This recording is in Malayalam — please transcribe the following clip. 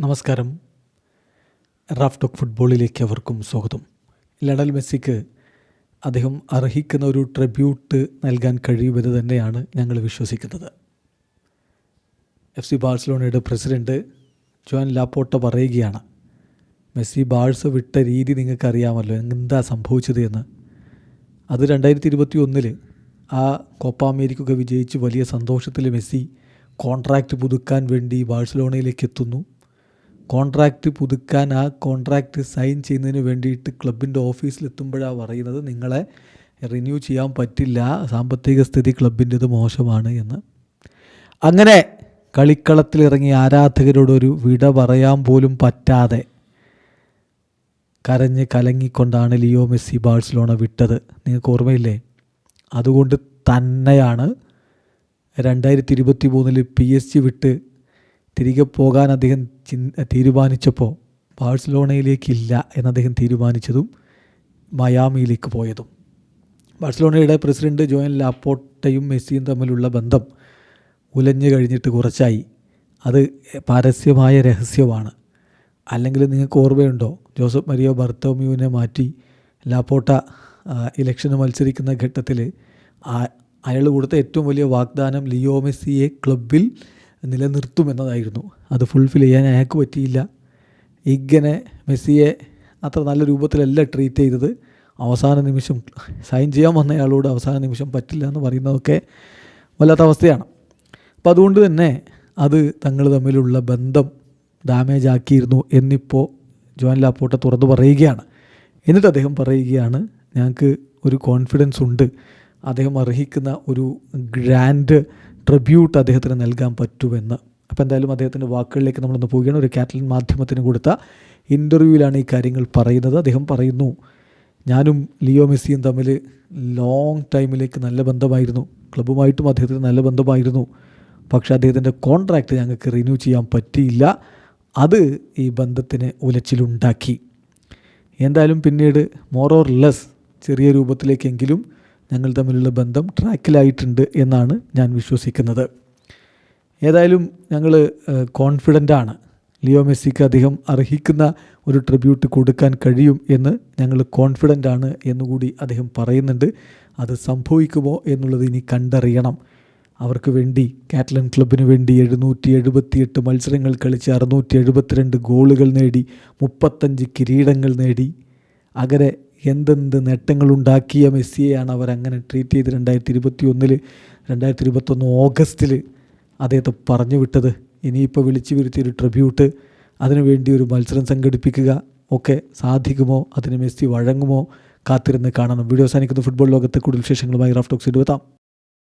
നമസ്കാരം. റാഫ് ടോക്ക് ഫുട്ബോളിലേക്ക് അവർക്കും സ്വാഗതം. ലഡൽ മെസ്സിക്ക് അദ്ദേഹം അർഹിക്കുന്ന ഒരു ട്രിബ്യൂട്ട് നൽകാൻ കഴിയുമെന്ന് തന്നെയാണ് ഞങ്ങൾ വിശ്വസിക്കുന്നത്. എഫ് സി ബാഴ്സലോണയുടെ പ്രസിഡന്റ് ജോൻ ലാപ്പോട്ട പറയുകയാണ് മെസ്സി ബാഴ്സ് വിട്ട രീതി നിങ്ങൾക്കറിയാമല്ലോ എന്താ സംഭവിച്ചത് എന്ന്. അത് രണ്ടായിരത്തി ഇരുപത്തി ഒന്നിൽ ആ കോപ്പ അമേരിക്കൊക്കെ വിജയിച്ച് വലിയ സന്തോഷത്തിൽ മെസ്സി കോൺട്രാക്റ്റ് പുതുക്കാൻ വേണ്ടി ബാഴ്സലോണയിലേക്ക് എത്തുന്നു. കോൺട്രാക്റ്റ് പുതുക്കാൻ ആ കോൺട്രാക്റ്റ് സൈൻ ചെയ്യുന്നതിന് വേണ്ടിയിട്ട് ക്ലബിന്റെ ഓഫീസിലെത്തുമ്പോഴാണ് പറയുന്നത്. നിങ്ങളെ റിന്യൂ ചെയ്യാൻ പറ്റില്ല. സാമ്പത്തിക സ്ഥിതി ക്ലബിന്റെത് മോശമാണ് എന്ന്. അങ്ങനെ കളിക്കളത്തിലിറങ്ങി ആരാധകരോടൊരു വിട പറയാൻ പോലും പറ്റാതെ കരഞ്ഞ് കലങ്ങിക്കൊണ്ടാണ് ലിയോ മെസ്സി ബാഴ്സലോണ വിട്ടത്. നിങ്ങൾക്ക് ഓർമ്മയില്ലേ? അതുകൊണ്ട് തന്നെയാണ് രണ്ടായിരത്തി ഇരുപത്തി മൂന്നിൽ പി എസ് ജി വിട്ട് തിരികെ പോകാൻ അദ്ദേഹം തീരുമാനിച്ചപ്പോൾ ബാഴ്സലോണയിലേക്കില്ല എന്ന് അദ്ദേഹം തീരുമാനിച്ചതും മയാമിയിലേക്ക് പോയതും. ബാഴ്സലോണയുടെ പ്രസിഡന്റ് ജോയൻ ലാപ്പോട്ടയും മെസ്സിയും തമ്മിലുള്ള ബന്ധം ഉലഞ്ഞു കഴിഞ്ഞിട്ട് കുറച്ചായി. അത് പരസ്യമായ രഹസ്യമാണ്. അല്ലെങ്കിൽ നിങ്ങൾക്ക് ഓർമ്മയുണ്ടോ? ജോസഫ് മരിയോ ഭർത്തോമിയുവിനെ മാറ്റി ലാപ്പോട്ട ഇലക്ഷന് മത്സരിക്കുന്ന ഘട്ടത്തിൽ അയാൾ കൊടുത്ത ഏറ്റവും വലിയ വാഗ്ദാനം ലിയോ മെസ്സിയെ ക്ലബിൽ നിലനിർത്തുമെന്നതായിരുന്നു. അത് ഫുൾഫിൽ ചെയ്യാൻ അയാൾക്ക് പറ്റിയില്ല. ഇങ്ങനെ മെസ്സിയെ അത്ര നല്ല രൂപത്തിലല്ല ട്രീറ്റ് ചെയ്തത്. അവസാന നിമിഷം സൈൻ ചെയ്യാൻ വന്നയാളോട് അവസാന നിമിഷം പറ്റില്ല എന്ന് പറയുന്നതൊക്കെ വല്ലാത്ത അവസ്ഥയാണ്. അപ്പോൾ അതുകൊണ്ട് തന്നെ അത് തങ്ങൾ തമ്മിലുള്ള ബന്ധം ഡാമേജ് ആക്കിയിരുന്നു എന്നിപ്പോൾ ജോൻ ലാപ്പോട്ട തുറന്നു പറയുകയാണ്. എന്നിട്ട് അദ്ദേഹം പറയുകയാണ് ഞങ്ങൾക്ക് ഒരു കോൺഫിഡൻസ് ഉണ്ട്. അദ്ദേഹം അർഹിക്കുന്ന ഒരു ഗ്രാൻഡ് ട്രിബ്യൂട്ട് അദ്ദേഹത്തിന് നൽകാൻ പറ്റുമെന്ന്. അപ്പോൾ എന്തായാലും അദ്ദേഹത്തിന്റെ വാക്കുകളിലേക്ക് നമ്മളൊന്ന് പോവുകയാണ്. ഒരു കാറ്റലിൻ മാധ്യമത്തിന് കൊടുത്ത ഇന്റർവ്യൂവിലാണ് ഈ കാര്യങ്ങൾ പറയുന്നത്. അദ്ദേഹം പറയുന്നു ഞാനും ലിയോ മെസ്സിയും തമ്മിൽ ലോങ് ടൈമിലേക്ക് നല്ല ബന്ധമായിരുന്നു. ക്ലബ്ബുമായിട്ടും അദ്ദേഹത്തിന് നല്ല ബന്ധമായിരുന്നു. പക്ഷേ അദ്ദേഹത്തിന്റെ കോൺട്രാക്റ്റ് ഞങ്ങൾക്ക് റിന്യൂ ചെയ്യാൻ പറ്റിയില്ല. അത് ഈ ബന്ധത്തിന് ഉലച്ചിലുണ്ടാക്കി. എന്തായാലും പിന്നീട് മോർ ഓർ ലെസ് ചെറിയ രൂപത്തിലേക്കെങ്കിലും ഞങ്ങൾ തമ്മിലുള്ള ബന്ധം ട്രാക്കിലായിട്ടുണ്ട് എന്നാണ് ഞാൻ വിശ്വസിക്കുന്നത്. ഏതായാലും ഞങ്ങൾ കോൺഫിഡന്റ് ആണ്. ലിയോ മെസ്സിക്ക് അദ്ദേഹം അർഹിക്കുന്ന ഒരു ട്രിബ്യൂട്ട് കൊടുക്കാൻ കഴിയും എന്ന് ഞങ്ങൾ കോൺഫിഡന്റ് ആണ് എന്നുകൂടി അദ്ദേഹം പറയുന്നുണ്ട്. അത് സംഭവിക്കുമോ എന്നുള്ളത് ഇനി കണ്ടറിയണം. അവർക്ക് വേണ്ടി കാറ്റലൻ ക്ലബിന് വേണ്ടി എഴുന്നൂറ്റി എഴുപത്തിയെട്ട് മത്സരങ്ങൾ കളിച്ച് അറുന്നൂറ്റി എഴുപത്തിരണ്ട് ഗോളുകൾ നേടി മുപ്പത്തഞ്ച് കിരീടങ്ങൾ നേടി. അങ്ങനെ എന്തെന്ത് നേട്ടങ്ങളുണ്ടാക്കിയ മെസ്സിയെയാണ് അവരങ്ങനെ ട്രീറ്റ് ചെയ്ത് രണ്ടായിരത്തി ഇരുപത്തി ഒന്നിൽ രണ്ടായിരത്തി ഇരുപത്തൊന്ന് ഓഗസ്റ്റിൽ അദ്ദേഹത്തെ പറഞ്ഞു വിട്ടത്. ഇനിയിപ്പോൾ വിളിച്ചു വരുത്തിയൊരു ട്രിബ്യൂട്ട് അതിനുവേണ്ടി ഒരു മത്സരം സംഘടിപ്പിക്കുക. ഒക്കെ സാധിക്കുമോ? അതിന് മെസ്സി വഴങ്ങുമോ? കാത്തിരുന്ന് കാണണം. വീഡിയോ അവസാനിക്കുന്ന. ഫുട്ബോൾ ലോകത്ത് കൂടുതൽ വിശേഷങ്ങളുമായി റാഫ്റ്റോക്സ് എടുത്താം